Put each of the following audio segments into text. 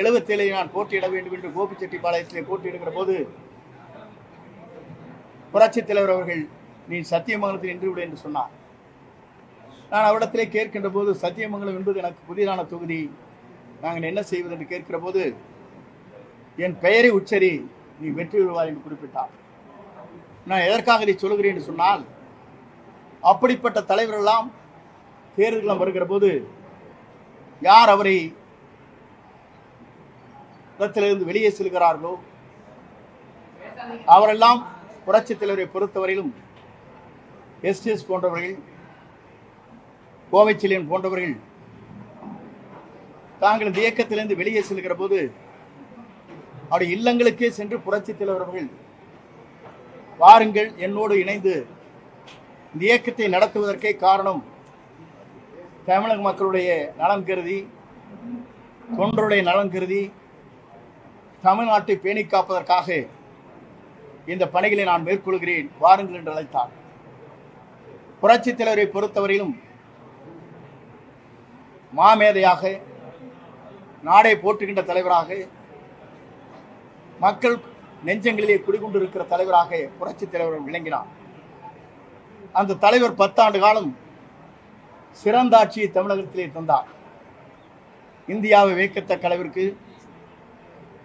எழுபத்தேழை நான் போட்டியிட வேண்டும் என்று கோபிச்செட்டிப்பாளையத்திலே போட்டியிடுகிற போது புரட்சித் தலைவர் அவர்கள் நீ சத்தியமங்கலத்தில் நின்று விடு என்று சொன்னார். நான் அவரிடத்திலே கேட்கின்ற போது சத்தியமங்கலம் என்பது எனக்கு புதிதான தொகுதி. நாங்கள் என்ன செய்வது? என்று கேட்கிற போது என் பெயரை உச்சரி நீ வெற்றி பெறுவார் என்று குறிப்பிட்டார். நான் எதற்காக இதை சொல்கிறேன் என்று சொன்னால் அப்படிப்பட்ட தலைவரெல்லாம் தேர்தலாம் வருகிற போது யார் அவரை இடத்திலிருந்து வெளியே செல்கிறார்களோ? அவரெல்லாம் புரட்சித் தலைவரை பொறுத்தவரையிலும் எஸ்டிஎஸ் போன்றவர்கள் கோவைச்சிலியன் போன்றவர்கள் தாங்கள் இந்த இயக்கத்திலிருந்து வெளியே செல்கிற போது அவருடைய இல்லங்களுக்கே சென்று புரட்சித் தலைவர் அவர்கள் வாருங்கள் என்னோடு இணைந்து இந்த இயக்கத்தை நடத்துவதற்கே காரணம் தமிழக மக்களுடைய நலன் கருதி தொண்டருடைய நலன் கருதி தமிழ்நாட்டை பேணி காப்பதற்காக இந்த பணிகளை நான் மேற்கொள்கிறேன் வாருங்கள் என்று அழைத்தார். புரட்சித் தலைவரை பொறுத்தவரையிலும் மாமேதையாக நாடை போற்றுகின்ற தலைவராக மக்கள் நெஞ்சங்களிலே குடிகொண்டிருக்கிற தலைவராக புரட்சித் தலைவர் விளங்கினார். அந்த தலைவர் பத்தாண்டு காலம் சிறந்த ஆட்சியை தமிழகத்திலே தந்தார். இந்தியாவை வைக்கத்தக்க அளவிற்கு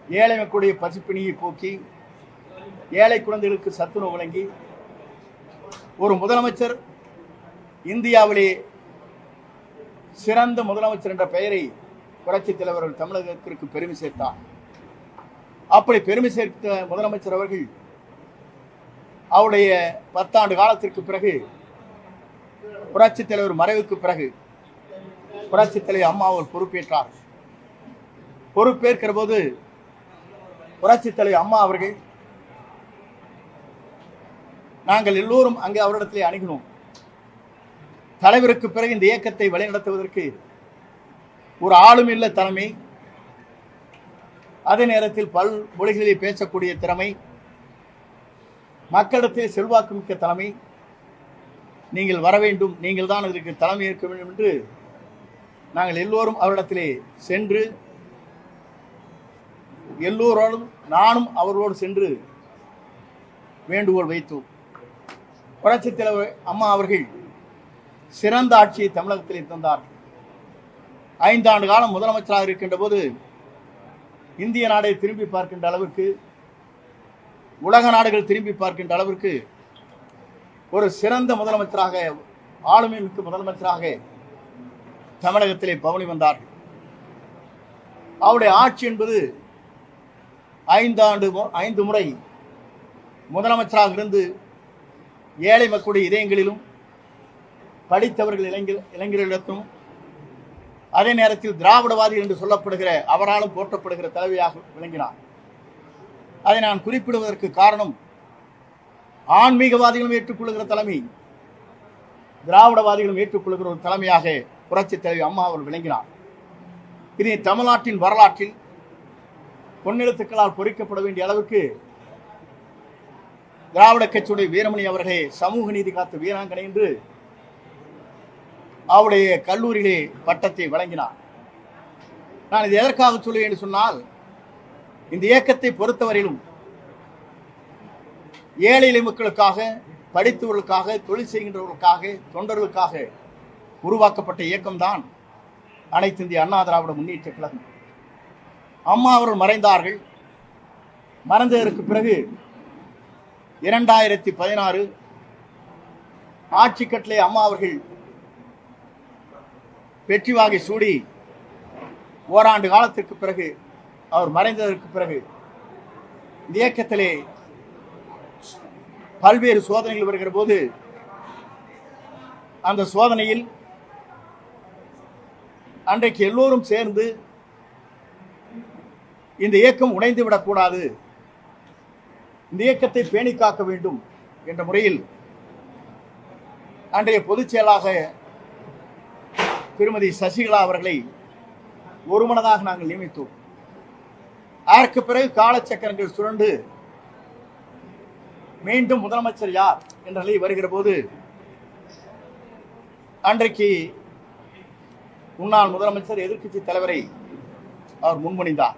ஏழை மக்களுடைய பசிப்பிணியை போக்கி ஏழை குழந்தைகளுக்கு சத்துணவு வழங்கி ஒரு முதலமைச்சர் இந்தியாவிலே சிறந்த முதலமைச்சர் என்ற பெயரை புரட்சித் தலைவர்கள் தமிழகத்திற்கு பெருமை சேர்த்தார். அப்படி பெருமை சேர்த்த முதலமைச்சர் அவர்கள் அவருடைய பத்தாண்டு காலத்திற்கு பிறகு புரட்சித் தலைவர் மறைவுக்கு பிறகு புரட்சித் தலைவர் அம்மா அவர் பொறுப்பேற்றார். பொறுப்பேற்கிற போது புரட்சி தலைவர் அம்மா அவர்கள் நாங்கள் எல்லோரும் அங்கே அவரிடத்திலே அணுகினோம். தலைவருக்கு பிறகு இந்த இயக்கத்தை வழிநடத்துவதற்கு ஒரு ஆளும் இல்ல தலைமை. அதே நேரத்தில் பல் மொழிகளிலே பேசக்கூடிய திறமை மக்களிடத்தில் செல்வாக்கு மிக்க தலைமை. நீங்கள் வர வேண்டும் நீங்கள் தான் இதற்கு தலைமை ஏற்க வேண்டும் என்று நாங்கள் எல்லோரும் அவரிடத்திலே சென்று எல்லோரோடும் நானும் அவரோடு சென்று வேண்டுகோள் வைத்தோம். புரட்சித் தலைவர் அம்மா அவர்கள் சிறந்த ஆட்சியை தமிழகத்திலே தந்தார். ஐந்தாண்டு காலம் முதலமைச்சராக இருக்கின்ற போது இந்திய நாடை திரும்பி பார்க்கின்ற அளவிற்கு உலக நாடுகள் திரும்பி பார்க்கின்ற அளவிற்கு ஒரு சிறந்த முதலமைச்சராக ஆளுமை மிக்க முதலமைச்சராக தமிழகத்திலே பவனி வந்தார் அவருடைய ஆட்சி என்பது ஐந்தாண்டு மு- ஐந்து முறை முதலமைச்சராக இருந்து ஏழை மக்களுடைய இதயங்களிலும் படித்தவர்கள் இளைஞர் இளைஞர்களிடத்தும் அதே நேரத்தில் திராவிடவாதி என்று சொல்லப்படுகிற அவராலும் போற்றப்படுகிற தலைவியாக விளங்கினார். அதை நான் குறிப்பிடுவதற்கு காரணம் ஆன்மீகவாதிகளும் ஏற்றுக்கொள்கிற தலைமை திராவிடவாதிகளும் ஏற்றுக்கொள்கிற ஒரு தலைமையாக புரட்சித் தலைவி அம்மா அவர் விளங்கினார். இனி தமிழ்நாட்டின் வரலாற்றில் பொன்னெழுத்துக்களால் பொறிக்கப்பட வேண்டிய அளவுக்கு திராவிட கட்சியுடைய வீரமணி அவர்களே சமூக நீதி காத்த வீராங்கனை என்று அவருடைய கல்லூரியிலே பட்டத்தை வழங்கினார். நான் இது எதற்காக சொல்லுவேன் என்று சொன்னால் இந்த இயக்கத்தை பொறுத்தவரையிலும் ஏழை எளிய மக்களுக்காக படித்தவர்களுக்காக தொழில் செய்கின்றவர்களுக்காக தொண்டர்களுக்காக உருவாக்கப்பட்ட இயக்கம்தான் அனைத்து இந்திய அண்ணா திராவிட முன்னேற்ற கழகம். அம்மா அவர்கள் மறைந்தார்கள். மறைந்ததற்கு பிறகு இரண்டாயிரத்தி பதினாறு ஆட்சி கட்டளை அம்மா அவர்கள் வெற்றி வாகை சூடி ஓராண்டு காலத்திற்கு பிறகு அவர் மறைந்ததற்கு பிறகு இந்த இயக்கத்திலே பல்வேறு சோதனைகள் வருகிற போது அந்த சோதனையில் அன்றைக்கு எல்லோரும் சேர்ந்து இந்த இயக்கம் உடைந்து விடக்கூடாது. இந்த இயக்கத்தை பேணி காக்க வேண்டும் என்ற முறையில் அன்றைய பொதுச் செயலாக திருமதி சசிகலா அவர்களை ஒருமனதாக நாங்கள் நியமித்தோம். அதற்கு பிறகு காலச்சக்கரங்கள் சுரண்டு மீண்டும் முதலமைச்சர் யார் என்ற நிலை வருகிற போது அன்றைக்கு முன்னாள் முதலமைச்சர் எதிர்க்கட்சி தலைவரை அவர் முன்மொழிந்தார்.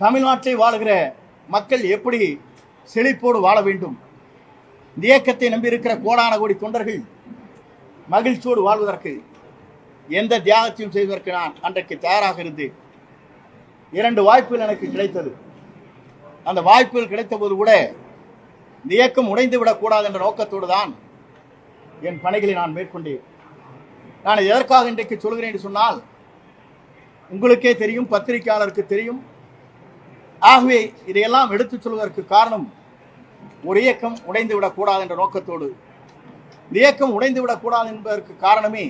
தமிழ்நாட்டில் வாழுகிற மக்கள் எப்படி செழிப்போடு வாழ வேண்டும்? இந்த இயக்கத்தை நம்பியிருக்கிற கோடான கோடி தொண்டர்கள் மகிழ்ச்சியோடு வாழ்வதற்கு எந்த தியாகத்தையும் செய்வதற்கு நான் அன்றைக்கு தயாராக இருந்தேன் இரண்டு வாய்ப்புகள் எனக்கு கிடைத்தது. அந்த வாய்ப்புகள் கிடைத்த போது கூட இந்த இயக்கம் உடைந்து விடக்கூடாது என்ற நோக்கத்தோடு தான் என் பணிகளை நான் மேற்கொண்டேன். நான் எதற்காக இன்றைக்கு சொல்கிறேன் என்று சொன்னால் உங்களுக்கே தெரியும் பத்திரிகையாளருக்கு தெரியும் ஆகவே இதையெல்லாம் எடுத்துச் சொல்வதற்கு காரணம் ஒரு இயக்கம் உடைந்து விடக்கூடாது என்ற நோக்கத்தோடு. இந்த இயக்கம் உடைந்து விடக்கூடாது என்பதற்கு காரணமே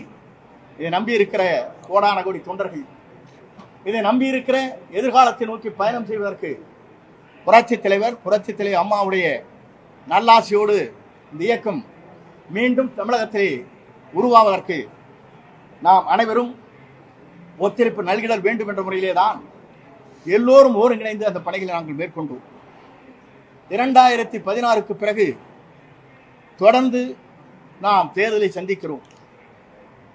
இதை நம்பி இருக்கிற கோடான கோடி தொண்டர்கள். இதை நம்பி இருக்கிற எதிர்காலத்தை நோக்கி பயணம் செய்வதற்கு புரட்சித் தலைவர் புரட்சித் தலைவர் அம்மாவுடைய நல்லாசியோடு இந்த இயக்கம் மீண்டும் தமிழகத்திலே உருவாவதற்கு நாம் அனைவரும் ஒத்துழைப்பு நல்கிடல் வேண்டும் என்ற முறையிலே தான் எல்லோரும் ஒருங்கிணைந்து அந்த பணிகளை நாங்கள் மேற்கொண்டோம். இரண்டாயிரத்தி பதினாறுக்கு பிறகு தொடர்ந்து நாம் தேர்தலை சந்திக்கிறோம்.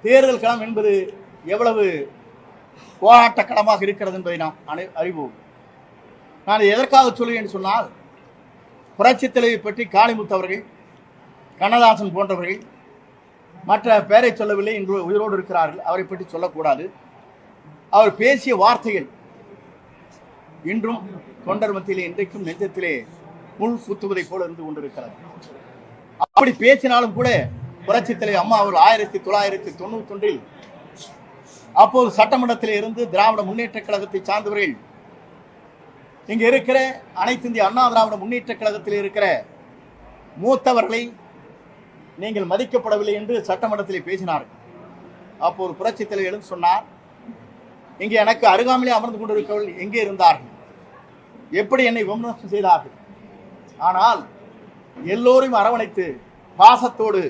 தேர்தல் களம் என்பது எவ்வளவு போராட்ட களமாக இருக்கிறது என்பதை நாம் அனை அறிவோம். நான் எதற்காக சொல்லுவேன் என்று சொன்னால் புரட்சித் தலைவி பற்றி காளிமுத்து அவர்கள் கண்ணதாசன் போன்றவர்கள் மற்ற பெயரை சொல்லவில்லை இன்று உயிரோடு இருக்கிறார்கள். அவரை பற்றி சொல்லக்கூடாது. அவர் பேசிய வார்த்தைகள் இன்றும் தொண்டர் மத்தியிலே இன்றைக்கும் நெஞ்சத்திலே முள் சுத்துவதை போல இருந்து கொண்டிருக்கிறது. அப்படி பேசினாலும் கூட புரட்சித் தலைவர் அம்மா அவர்கள் ஆயிரத்தி தொள்ளாயிரத்தி தொண்ணூத்தி ஒன்றில் அப்போது சட்டமன்றத்தில் இருந்து திராவிட முன்னேற்ற கழகத்தை சார்ந்தவர்கள் இங்க இருக்கிற அனைத்து இந்திய அண்ணா திராவிட முன்னேற்ற கழகத்தில் இருக்கிற மூத்தவர்களை நீங்கள் மதிக்கப்படவில்லை என்று சட்டமன்றத்தில் பேசினார்கள். அப்போது புரட்சித்தலை தலைவர் எழுந்து சொன்னார் இங்கே எனக்கு அருகாமலே அமர்ந்து கொண்டிருக்கவர்கள் எங்கே இருந்தார்கள்? எப்படி என்னை விமர்சனம் செய்தார்கள்? ஆனால் எல்லோரையும் அரவணைத்து பாசத்தோடு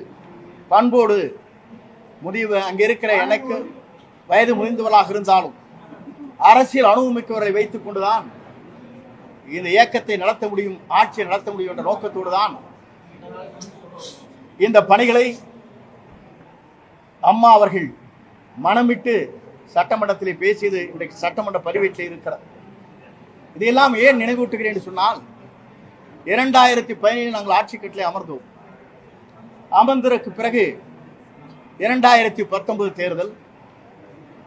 பண்போடு முடிவு அங்கே இருக்கிற எனக்கு வயது முடிந்தவர்களாக இருந்தாலும் அரசியல் அனுபவமிக்கவரை வைத்துக் கொண்டுதான் இந்த இயக்கத்தை நடத்த முடியும் ஆட்சியை நடத்த முடியும் என்ற நோக்கத்தோடு தான் இந்த பணிகளை அம்மா அவர்கள் மனமிட்டு சட்டமன்றத்தில் பேசியது இன்றைக்கு சட்டமன்ற பதிவேற்றில் இருக்கிறது. இதையெல்லாம் ஏன் நினைவூட்டுகிறேன் என்று சொன்னால் இரண்டாயிரத்தி பதினேழு நாங்கள் ஆட்சி கட்டிலே அமர்ந்தோம். அமர்ந்ததற்கு பிறகு இரண்டாயிரத்தி பத்தொன்பது தேர்தல்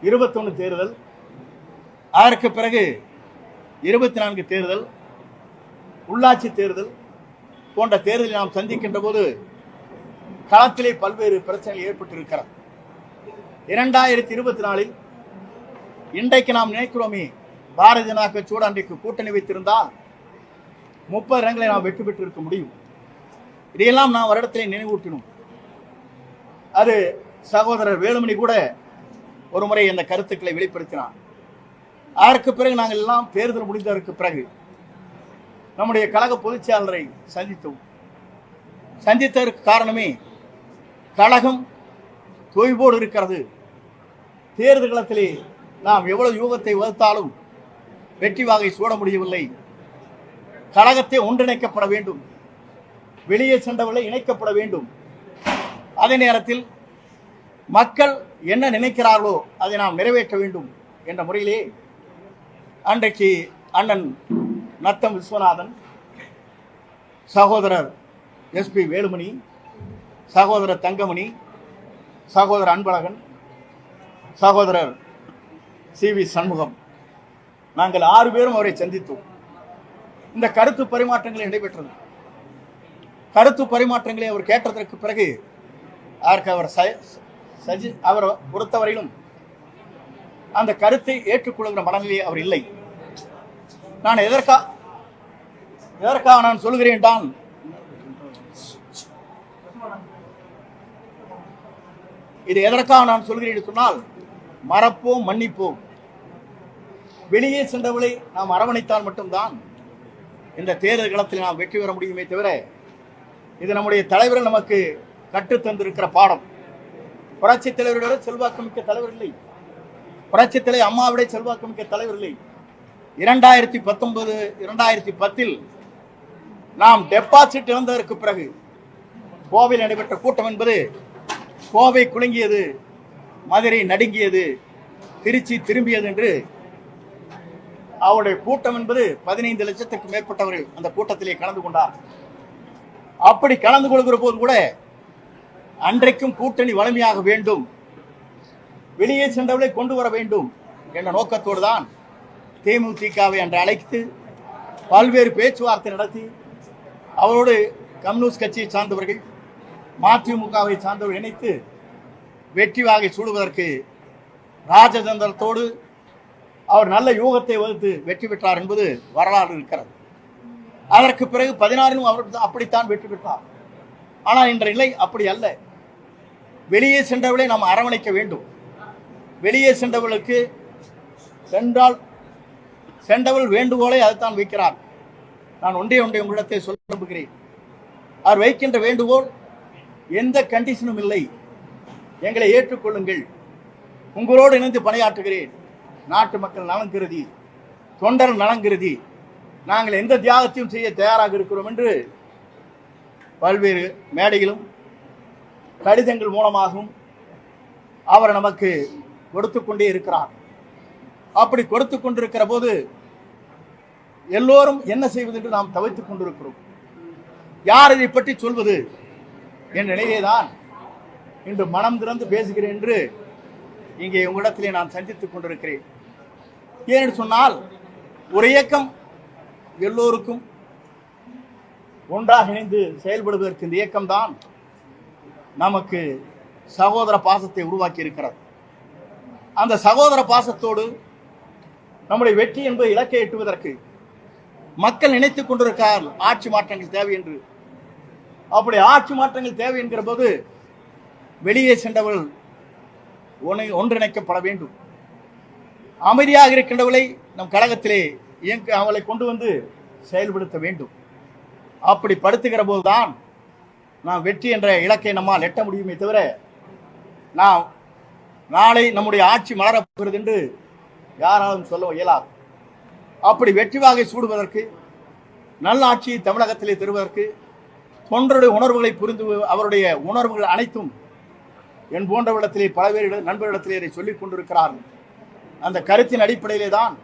இருபத்தொன்று தேர்தல் அதற்கு பிறகு இருபத்தி நான்கு தேர்தல் உள்ளாட்சி தேர்தல் போன்ற தேர்தலை நாம் சந்திக்கின்ற போது களத்திலே பல்வேறு பிரச்சனைகள் ஏற்பட்டிருக்கிறது. இரண்டாயிரத்தி இருபத்தி நாலில் இன்றைக்கு நாம் நினைக்கிறோமே பாரதிய ஜனதா கட்சியோடு அன்றைக்கு கூட்டணி வைத்திருந்தால் முப்பது இடங்களை நாம் வெற்றி பெற்றிருக்க முடியும். இதையெல்லாம் நாம் வருடத்திலே நினைவூட்டினோம். அது சகோதரர் வேலுமணி கூட ஒரு முறை இந்த கருத்துக்களை வெளிப்படுத்தினார். அதற்கு பிறகு நாங்கள் எல்லாம் தேர்தல் முடிந்ததற்கு பிறகு நம்முடைய கழக பொதுச்செயலரை சந்தித்தோம். சந்தித்ததற்கு காரணமே கழகம் தொய்வோடு இருக்கிறது. தேர்தல் களத்திலே நாம் எவ்வளவு யூகத்தை வகுத்தாலும் வெற்றி வாகை சூட முடியவில்லை. கழகத்தை ஒன்றிணைக்கப்பட வேண்டும். வெளியே சென்றவர்களை இணைக்கப்பட வேண்டும். அதே நேரத்தில் மக்கள் என்ன நினைக்கிறார்களோ அதை நாம் நிறைவேற்ற வேண்டும் என்ற முறையிலே அன்றைக்கு அண்ணன் நத்தம் விஸ்வநாதன் சகோதரர் எஸ்பி வேலுமணி சகோதரர் தங்கமணி சகோதரர் அன்பழகன் சகோதரர் சி வி சண்முகம். நாங்கள் ஆறு பேரும் அவரை சந்தித்தோம். இந்த கருத்து பரிமாற்றங்கள் நடைபெற்றது. கருத்து பரிமாற்றங்களை அவர் கேட்டதற்கு பிறகு அதற்கு அவர் ச- சஜி அவர் பொறுத்தவரையிலும் அந்த கருத்தை ஏற்றுக்கொள்கிற மனநிலை அவர் இல்லை. நான் எதற்கா எதற்காக நான் சொல்கிறேன் தான் இது எதற்காக நான் சொல்கிறேன் சொன்னால் மறப்போம் மன்னிப்போம். வெளியே சென்றவளை நாம் அரவணைத்தால் மட்டும்தான் இந்த தேர்தல் களத்தில் நாம் வெற்றி பெற முடியுமே தவிர இது நம்முடைய தலைவர்கள் நமக்கு கற்றுத்தந்திருக்கிற பாடம். புரட்சி தலைவரோட செல்வாக்கு மிக்க தலைவர் இல்லை. புரட்சி தலைவர் அம்மாவிட செல்வாக்கு மிக்க தலைவர் இல்லை. இரண்டாயிரத்தி பத்தொன்பது இரண்டாயிரத்தி பத்தில் நாம் டெபாசிட் இழந்ததற்கு பிறகு கோவையில் நடைபெற்ற கூட்டம் என்பது கோவை குலுங்கியது மதுரை நடுங்கியது திருச்சி திரும்பியது என்று அவருடைய கூட்டம் என்பது பதினைந்து லட்சத்திற்கு மேற்பட்டவர்கள் அந்த கூட்டத்திலே கலந்து கொண்டார். அப்படி கலந்து கொள்கிற போது கூட அன்றைக்கும் கூட்டணி வலிமையாக வேண்டும். வெளியே சென்றவர்களை கொண்டு வர வேண்டும் என்ற நோக்கத்தோடு தான் தேமுதிகவை அன்று அழைத்து பல்வேறு பேச்சுவார்த்தை நடத்தி அவரோடு கம்யூனிஸ்ட் கட்சியை சார்ந்தவர்கள் மதிமுகவை சார்ந்தவர்கள் இணைத்து வெற்றி வாகை சூடுவதற்கு ராஜதந்திரத்தோடு அவர் நல்ல யூகத்தை வகுத்து வெற்றி பெற்றார் என்பது வரலாறு இருக்கிறது. அதற்கு பிறகு பதினாறிலும் அவர் அப்படித்தான் வெற்றி பெற்றார். ஆனால் இன்ற நிலை அப்படி அல்ல. வெளியே சென்றவர்களை நாம் அரவணைக்க வேண்டும். வெளியே சென்றவர்களுக்கு சென்றால் சென்றவள் வேண்டுகோளை அதுதான் வைக்கிறார். நான் ஒன்றே ஒன்றை உங்களிடத்தை சொல்ல விரும்புகிறேன். அவர் வைக்கின்ற வேண்டுகோள் எந்த கண்டிஷனும் இல்லை. எங்களை ஏற்றுக்கொள்ளுங்கள். உங்களோடு இணைந்து பணியாற்றுகிறேன். நாட்டு மக்கள் நலன் கருதி தொண்டர் நலன் கருதி நாங்கள் எந்த தியாகத்தையும் செய்ய தயாராக இருக்கிறோம் என்று பல்வேறு மேடையிலும் கடிதங்கள் மூலமாகவும் அவர் நமக்கு கொடுத்து கொண்டே இருக்கிறார். அப்படி கொடுத்து கொண்டிருக்கிற போது எல்லோரும் என்ன செய்வது என்று நாம் தவித்துக் கொண்டிருக்கிறோம். யார் இதை பற்றி சொல்வது? என் நிலையிலேதான் இன்று மனம் திறந்து பேசுகிறேன் என்று இங்கே உங்களிடத்திலே நான் சந்தித்துக் கொண்டிருக்கிறேன். ஏனென்று சொன்னால் ஒரு இயக்கம் எல்லோருக்கும் ஒன்றாக இணைந்து செயல்படுவதற்கு இந்த இயக்கம்தான் நமக்கு சகோதர பாசத்தை உருவாக்கி இருக்கிறது அந்த சகோதர பாசத்தோடு நம்முடைய வெற்றி என்பது இலக்கை எட்டுவதற்கு மக்கள் நினைத்துக் கொண்டிருக்கார் ஆட்சி மாற்றங்கள் தேவை என்று. அப்படி ஆட்சி மாற்றங்கள் தேவை என்கிற போது வெளியே சென்றவர்கள் ஒன்றிணைக்கப்பட வேண்டும். அமைதியாக இருக்கின்றவளை நம் கழகத்திலே இயங்க அவளை கொண்டு வந்து செயல்படுத்த வேண்டும். அப்படி படுத்துகிற போதுதான் நாம் வெற்றி என்ற இலக்கை நம்மால் எட்ட முடியுமே தவிர நாம் நாளை நம்முடைய ஆட்சி மலரப்போகிறது என்று யாராலும் சொல்ல இயலாது. அப்படி வெற்றி வாகை சூடுவதற்கு நல்லாட்சியை தமிழகத்திலே தருவதற்கு தொண்டருடைய உணர்வுகளை புரிந்து அவருடைய உணர்வுகள் அனைத்தும் என் போன்றவிடத்திலே பல பேரிடம் நண்பரிடத்திலே இதை சொல்லிக் கொண்டிருக்கிறார்கள் அந்த கருத்தின் அடிப்படையிலே தான்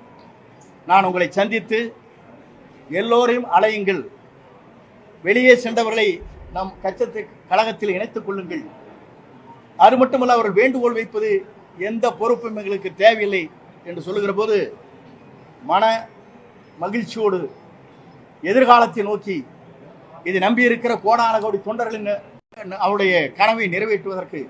நான் உங்களை சந்தித்து எல்லோரையும் அலையுங்கள் வெளியே சென்றவர்களை நம் கச்சத்தை கழகத்தில் இணைத்துக் கொள்ளுங்கள். அது மட்டுமல்ல அவர்கள் வேண்டுகோள் வைப்பது எந்த பொறுப்பும் எங்களுக்கு தேவையில்லை என்று சொல்லுகிற போது மன மகிழ்ச்சியோடு எதிர்காலத்தை நோக்கி இது நம்பி இருக்கிற கோடான கோடி தொண்டர்களின் அவருடைய கனவை நிறைவேற்றுவதற்கு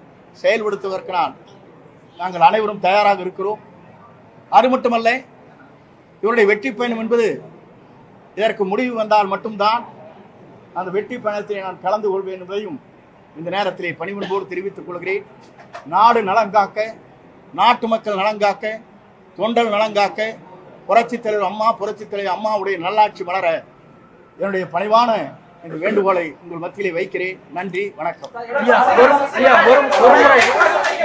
செயல்படுத்துவதற்கு நான் நாங்கள் அனைவரும் தயாராக இருக்கிறோம். அது மட்டுமல்ல இவருடைய வெற்றி பயணம் என்பது இதற்கு முடிவு வந்தால் மட்டும்தான் அந்த வெற்றி பயணத்தை நான் கலந்து கொள்வேன் என்பதையும் இந்த நேரத்திலே பணிவன்போடு தெரிவித்துக் கொள்கிறேன். நாடு நலங்காக்க நாட்டு மக்கள் நலங்காக்க தொண்டல் நலங்காக்க புரட்சித் தலைவர் அம்மா புரட்சித் தலைவர் அம்மாவுடைய நல்லாட்சி வளர என்னுடைய பணிவான இந்த வேண்டுகோளை உங்கள் மத்தியிலே வைக்கிறேன். நன்றி வணக்கம். ஐயா ஒரு ஐயா ஒரு ஒரு முறை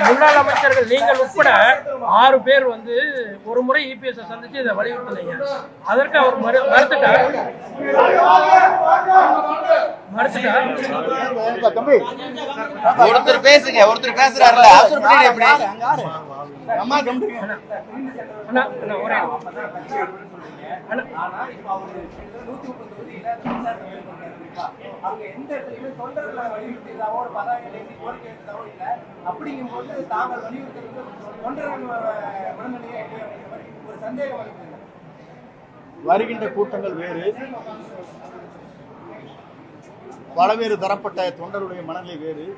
முன்னாள் அமைச்சர்கள் நீங்கள் உட்பட ஆறு பேர் வந்து ஒரு முறை இபிஎஸ் சந்திச்சு இதை வலியுறுத்தினீங்க. அதற்கு அவர் மறு மறுத்துட்டார். ஒருத்தர் பேசுங்க ஒருத்தர் பேசுறாருல. அவசரப்பட்டு எப்படி? அம்மா கம்பி அண்ணா அண்ணா ஒரே. அண்ணா எந்த இடத்துலயுமே தொண்டர்களை வலியுறுத்தியதாவோ ஒரு பதாகை தாங்கள் வலியுறுத்துறது தொண்டர்கள் ஒரு சந்தேகம் வருகின்ற கூட்டங்கள் வேறு. பலவேறு தரப்பட்ட தொண்டருடைய மனநிலை வேறு.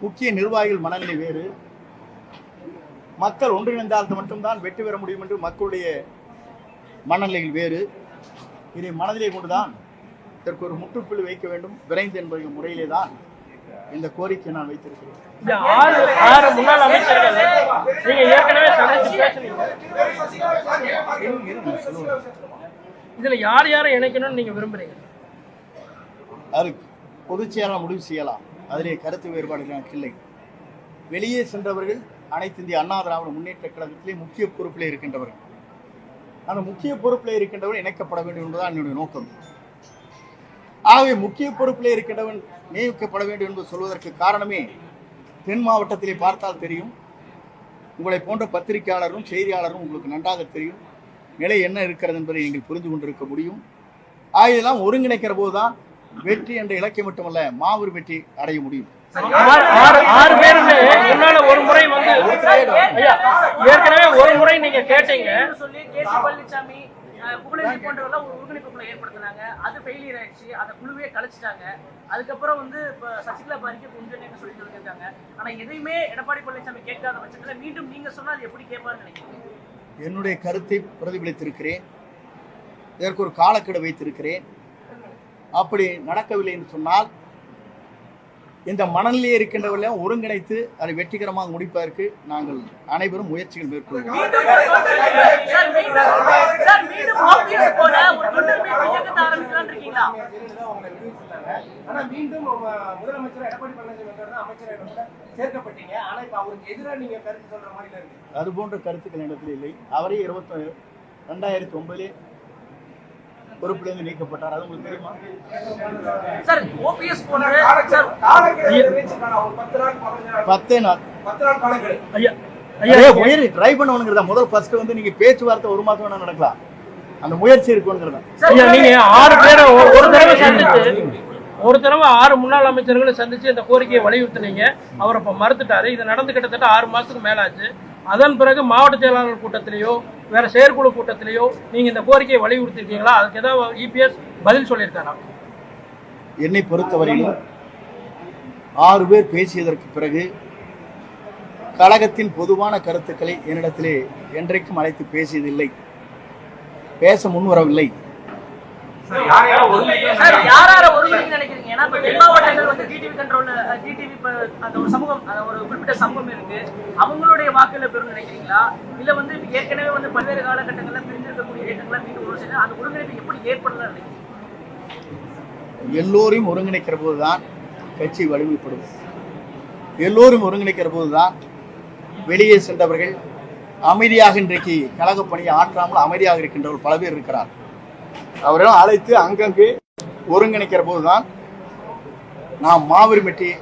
முக்கிய நிர்வாகிகள் மனநிலை வேறு. மக்கள் ஒன்றிணைந்தால் மட்டும்தான் வெற்றி பெற முடியும் என்று மக்களுடைய மனநிலைகள் வேறு. இதை மனதிலே கொண்டுதான் இதற்கு ஒரு முற்றுப்புள்ளி வைக்க வேண்டும். விரைந்து என்பது முறையிலே தான் இந்த கோரிக்கை நான் வைத்திருக்கிறேன். இதுல யார் யாரை இணைக்கணும்னு நீங்க விரும்புறீங்க? அது பொதுச் செயலாளர் முடிவு செய்யலாம். அதிலே கருத்து வேறுபாடு எனக்கு இல்லை. வெளியே சென்றவர்கள் அனைத்து இந்திய அண்ணா திராவிட முன்னேற்ற கழகத்திலே முக்கிய பொறுப்பிலே இருக்கின்றவர்கள். அந்த முக்கிய பொறுப்பிலே இருக்கின்றவர்கள் இணைக்கப்பட வேண்டும் என்பதுதான் என்னுடைய நோக்கம். ஆகவே முக்கிய பொறுப்பிலே இருக்கின்றவன் நியமிக்கப்பட வேண்டும் என்று சொல்வதற்கு காரணமே தென் மாவட்டத்திலே பார்த்தால் தெரியும். உங்களை போன்ற பத்திரிகையாளரும் செய்தியாளரும் உங்களுக்கு நன்றாக தெரியும். நிலை என்ன இருக்கிறது என்பதை நீங்கள் புரிந்து கொண்டிருக்க முடியும். ஆகியதெல்லாம் ஒருங்கிணைக்கிற போதுதான் வெற்றி என்ற இலக்கியம் மட்டுமல்ல மாபெரும் வெற்றி அடைய முடியும். ஆறு ஆறு ஆறு பேருமே முன்னால ஒரு முறை வந்து ஐயா ஏற்கனவே ஒரு முறை நீங்க கேட்டீங்க. சொல்லி கே சி பழனிசாமி புகழேந்தி போன்றவர்கள் ஒரு ஒருங்கிணைப்பு குழு ஏற்படுத்தினாங்க. அது ஃபெயிலியர் ஆயிடுச்சு. அதை குழுவே கலைச்சிட்டாங்க. அதுக்கப்புறம் வந்து இப்ப சசிகலா பாரிக்கு கொஞ்சம் சொல்லி சொல்லியிருக்காங்க ஆனா எதையுமே எடப்பாடி பழனிசாமி கேட்காத பட்சத்துல மீண்டும் நீங்க சொன்னா அது எப்படி கேட்பாருன்னு நினைக்கிறீங்க? என்னுடைய கருத்தை பிரதிபலித்திருக்கிறேன். இதற்கு ஒரு காலக்கெடு வைத்திருக்கிறேன். அப்படி நடக்கவில்லை என்று சொன்னால் இந்த மணலிலே இருக்கின்றவர்களையும் ஒருங்கிணைத்து அதை வெற்றிகரமாக முடிப்பதற்கு நாங்கள் அனைவரும் முயற்சிகள் மேற்கொள்வோம். போல ஒரு இயக்கத்தை ஆரம்பிக்கலாம்னு இருக்கீங்களா? ஆனா மீண்டும் முதலமைச்சர் எடப்பாடி பழனிசாமி சேர்க்கப்பட்டீங்க. ஆனா இப்ப அவருக்கு எதிராக நீங்க கருத்து சொல்ற மாதிரி இருக்கு. அது போன்ற கருத்துக்கள் இடத்தில் இல்லை. அவரே இருபத்தி ரெண்டாயிரத்தி ஒன்பதிலே பொறுப்பிலிருந்து நீக்கப்பட்டார். அது உங்களுக்கு தெரியுமா? சார் ஓபிஎஸ் பத்து நாள் ஐயா ட்ரை பண்ணணுங்கிறதா முதல் ஃபர்ஸ்ட் வந்து நீங்க பேச்சுவார்த்தை ஒரு மாசம் வேணா நடக்கலாம். அந்த முயற்சி இருக்குங்கிறதா. நீங்க ஆறு பேரை ஒரு தடவை சந்திச்சு ஒரு தடவை ஆறு முன்னாள் அமைச்சர்களை சந்திச்சு இந்த கோரிக்கையை வலியுறுத்தினீங்க. அவர் அப்ப மறுத்துட்டாரு. இது நடந்து கிட்டத்தட்ட ஆறு மாசத்துக்கு மேல ஆச்சு அதன் பிறகு மாவட்ட செயலாளர் கூட்டத்திலேயோ வேற செயற்குழு கூட்டத்திலேயோ நீங்க இந்த கோரிக்கையை வலியுறுத்திருக்கீங்களா? அதுக்கு ஏதாவது இபிஎஸ் பதில் சொல்லியிருக்காரா? என்னை பொறுத்தவரையிலும் ஆறு பேர் பேசியதற்கு பிறகு கழகத்தின் பொதுவான கருத்துக்களை என்னிடத்திலே என்றைக்கும் அழைத்து பேசியதில்லை. பேச முன்வரவில்லை. சார் யார் யார ஒருங்கிணைக்க நினைக்கிறீங்க? ஏன்னா இப்ப தென் மாவட்டங்கள் வந்து டிடிவி கண்ட்ரோல்ல டிடிவி அந்த ஒரு சமூகம் அந்த ஒரு குறிப்பிட்ட சமூகம் இருக்கு. அவங்களுடைய வாக்குல பெரும் நினைக்கிறீங்களா? இல்ல வந்து ஏற்கனவே வந்து பல்வேறு காலகட்டங்கள்ல பிரிஞ்சிருக்கக்கூடிய இயக்கங்களை மீண்டும் ஒரு அந்த ஒருங்கிணைப்பு எப்படி ஏற்படலாம் நினைக்கிறீங்க? எல்லோரையும் ஒருங்கிணைக்கிற போதுதான் கட்சி வலிமைப்படும் எல்லோரும் ஒருங்கிணைக்கிற போதுதான் வெளியே சென்றவர்கள் அமைதியாக இன்றைக்கு கழக பணியை ஆற்றாமல் அமைதியாக இருக்கின்றவர்கள் பல பேர் இருக்கிறார். அவரெல்லாம் அழைத்து அங்கங்கே ஒருங்கிணைக்கிற போதுதான் நாம் மாபெரும் வெற்றியை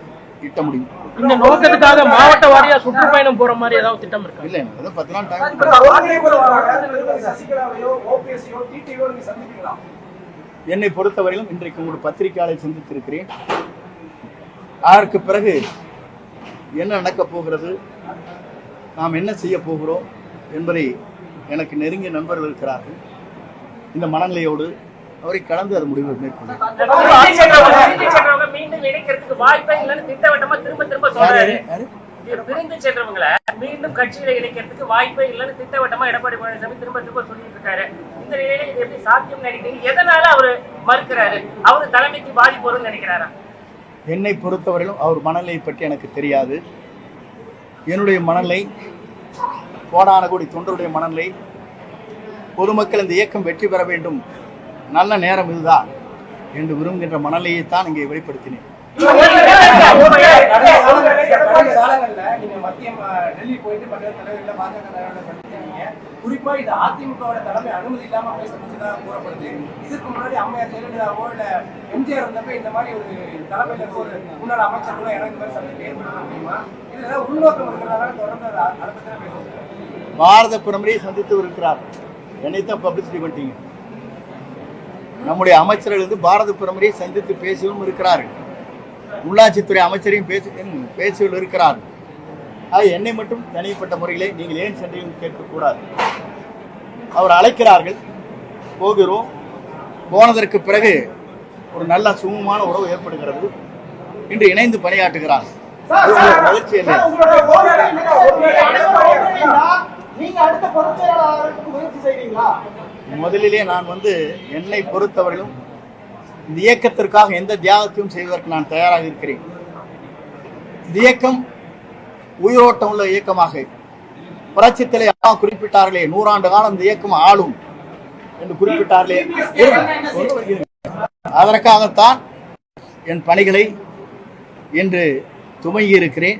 ஈட்ட முடியும். இந்த நோக்கத்துக்காக மாவட்ட வாரியா சுற்றுப்பயணம் போற மாதிரி ஏதாவது திட்டம் இருக்கா? இல்லை ஏதோ பத்து நாள் டைம் என்னை பொறுத்தவரையிலும் இன்றைக்கு ஒரு பத்திரிகையாளை சந்தித்திருக்கிறேன். அதற்கு பிறகு என்ன நடக்கப் போகிறது? நாம் என்ன செய்ய போகிறோம் என்பதை எனக்கு நெருங்கிய நண்பர்கள் இருக்கிறார்கள். இந்த மனநிலையோடு அவரை கலந்து அது முடிவு பிரிந்து சென்றவங்க பிரிந்து சென்றவங்க மீண்டும் இணைக்கிறதுக்கு வாய்ப்பே இல்லைன்னு திட்டவட்டமா திரும்ப திரும்ப சொல்றாரு. யாரு? பிரிந்து சென்றவங்களை மீண்டும் கட்சியில இணைக்கிறதுக்கு வாய்ப்பே இல்லைன்னு திட்டவட்டமா எடப்பாடி பழனிசாமி திரும்ப திரும்ப சொல்லிட்டு இருக்காரு. இந்த நிலையில இது எப்படி சாத்தியம் நினைக்கிறீங்க? எதனால அவரு மறுக்கிறாரு? அவரு தலைமைக்கு பாதிப்பு வரும்னு நினைக்கிறாரா? என்னை பொறுத்தவரையிலும் அவர் மனநிலையை பற்றி எனக்கு தெரியாது. என்னுடைய மனநிலை கோடான கோடி தொண்டருடைய மனநிலை பொதுமக்கள் இந்த இயக்கம் வெற்றி பெற வேண்டும் நல்ல நேரம் இதுதான் என்று விரும்புகின்ற மனநிலையைத்தான் இங்கே வெளிப்படுத்தினேன். கடந்த டெல்லி போயிட்டு குறிப்பா இது அதிமுகவோட தலைமை அனுமதி இல்லாம போய் சந்திச்சதா கூறப்படுது இதுக்கு முன்னாடி அம்மையார் ஜெயலலிதாவோ இல்ல எம்ஜிஆர் வந்தப்ப இந்த மாதிரி ஒரு தலைமையில ஒரு முன்னாள் அமைச்சர் கூட எனக்கு மாதிரி சந்திப்பு ஏற்படுத்த முடியுமா தான் பாரத பிரதமரை சந்தித்து இருக்கிறார். என்னைத்தான் பப்ளிசிட்டி பண்ணிட்டீங்க. நம்முடைய அமைச்சர்கள் வந்து பாரத பிரதமரை சந்தித்து பேசியும் இருக்கிறார்கள் உள்ளாட்சித்துறை அமைச்சரையும் பேசி பேசியில் இருக்கிறார்கள் ஆக என்னை மட்டும் தனிப்பட்ட முறையிலே நீங்கள் ஏன் சென்றையும் கேட்கக்கூடாது? அவர் அழைக்கிறார்கள். போகிறோம். போனதற்கு பிறகு ஒரு நல்ல சுமூகமான உறவு ஏற்படுகிறது. இன்று இணைந்து பணியாற்றுகிறார். முதலிலே நான் வந்து என்னை பொறுத்தவரையிலும் இந்த இயக்கத்திற்காக எந்த தியாகத்தையும் செய்வதற்கு நான் தயாராக இருக்கிறேன். இந்த இயக்கம் உயிரோட்டம் உள்ள இயக்கமாக புரட்சித்தலை அம்மா குறிப்பிட்டார்களே நூறாண்டு காலம் இந்த இயக்கம் ஆளும் என்று குறிப்பிட்டார்களே. அதற்காகத்தான் என் பணிகளை இன்று துவங்கி இருக்கிறேன்.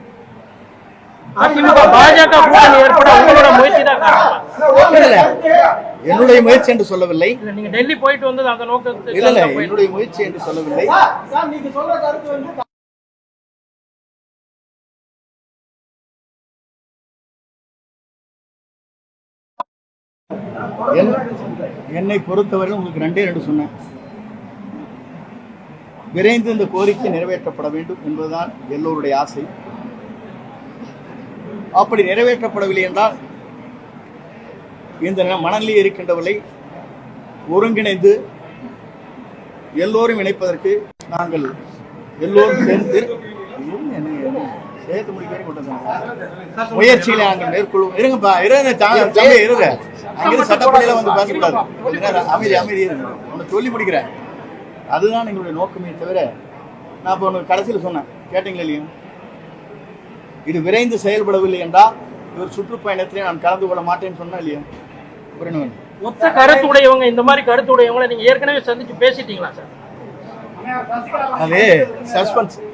என்னுடைய முயற்சி என்று சொல்லவில்லை. டெல்லி போயிட்டு வந்தது அந்த இல்ல நோக்கத்துக்கு என்னுடைய முயற்சி என்று சொல்லவில்லை. என்னை பொறுத்தவரை உங்களுக்கு ரெண்டே ரெண்டு சொன்னேன். விரைந்து இந்த கோரிக்கை நிறைவேற்றப்பட வேண்டும் என்பதுதான் எல்லோருடைய ஆசை. அப்படி நிறைவேற்றப்படவில்லை என்றால் இந்த மணலில் இருக்கின்றவர்களை ஒருங்கிணைந்து எல்லோரும் இணைப்பதற்கு நாங்கள் எல்லோரும் சேர்ந்து சேர்த்து முடிக்க வரைக்கும் முயற்சிகளை நாங்கள் மேற்கொள்வோம். இருங்கப்பா இருங்க இருங்க. அங்கிருந்து சட்டப்படியில வந்து பேசக்கூடாது. கொஞ்ச நேரம் அமைதி அமைதி. இருங்க உன்னை சொல்லி முடிக்கிறேன். அதுதான் எங்களுடைய நோக்கமே தவிர நான் இப்போ உனக்கு கடைசியில் சொன்னேன். கேட்டீங்களா இல்லையா? இது விரைந்து செயல்படவில்லை என்றால் இவர் சுற்றுப்பயணத்திலே நான் கலந்து கொள்ள மாட்டேன்னு சொன்னா இல்லையா? மொத்த கருத்துடையவங்க இந்த மாதிரி கருத்துடையவங்களை நீங்க ஏற்கனவே சந்திச்சு பேசிட்டீங்களா சார்? அது சஸ்பென்ஸ்.